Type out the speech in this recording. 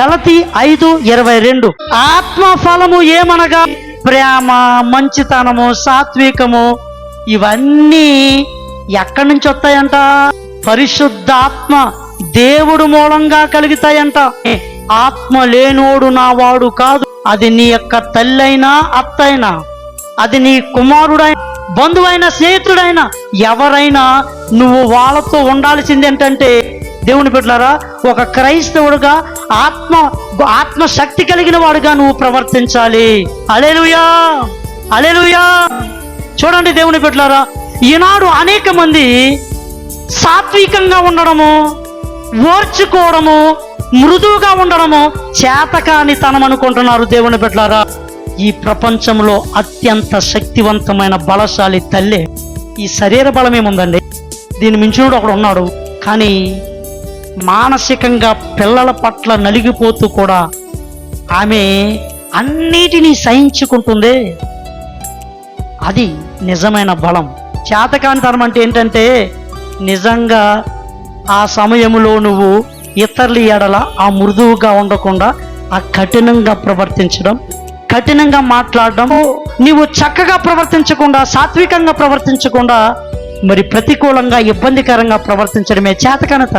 గలతి ఐదు ఇరవై రెండు. ఆత్మ ఫలము ఏమనగా? ప్రేమ మంచితనము సాత్వికము ఇవన్నీ ఎక్కడి నుంచి వస్తాయంట? పరిశుద్ధాత్మ దేవుడు మూలంగా కలుగుతాయంట. ఆత్మ లేనోడు నా వాడు కాదు. అది నీ యొక్క తల్లైనా అత్తైనా అది నీ కుమారుడైనా బంధువైన స్నేహితుడైనా ఎవరైనా నువ్వు వాళ్ళతో ఉండాల్సింది ఏంటంటే దేవుని పెట్టారా ఒక క్రైస్తవుడుగా ఆత్మ ఆత్మ శక్తి కలిగిన వాడుగా నువ్వు ప్రవర్తించాలి. అలేలుయా అలేలుయా చూడండి దేవుని పెట్టారా ఈనాడు అనేక మంది సాత్వికంగా ఉండడము ఓర్చుకోవడము మృదువుగా ఉండడము చేతకాని తనం అనుకుంటున్నారు దేవుని పెట్టారా ఈ ప్రపంచంలో అత్యంత శక్తివంతమైన బలశాలి తల్లే ఈ శరీర బలమేముందండి? దీని మించినోడు ఒకడు ఉన్నాడు. కానీ మానసికంగా పిల్లల పట్ల నలిగిపోతూ కూడా ఆమె అన్నిటినీ సహించుకుంటుంది. అది నిజమైన బలం. చేతకానితనం అంటే ఏంటంటే నిజంగా ఆ సమయంలో నువ్వు ఇతరుల ఎడల ఆ మృదువుగా ఉండకుండా ఆ కఠినంగా ప్రవర్తించడం కఠినంగా మాట్లాడడం నీవు చక్కగా ప్రవర్తించకుండా సాత్వికంగా ప్రవర్తించకుండా మరి ప్రతికూలంగా ఇబ్బందికరంగా ప్రవర్తించడమే చేతకానితనం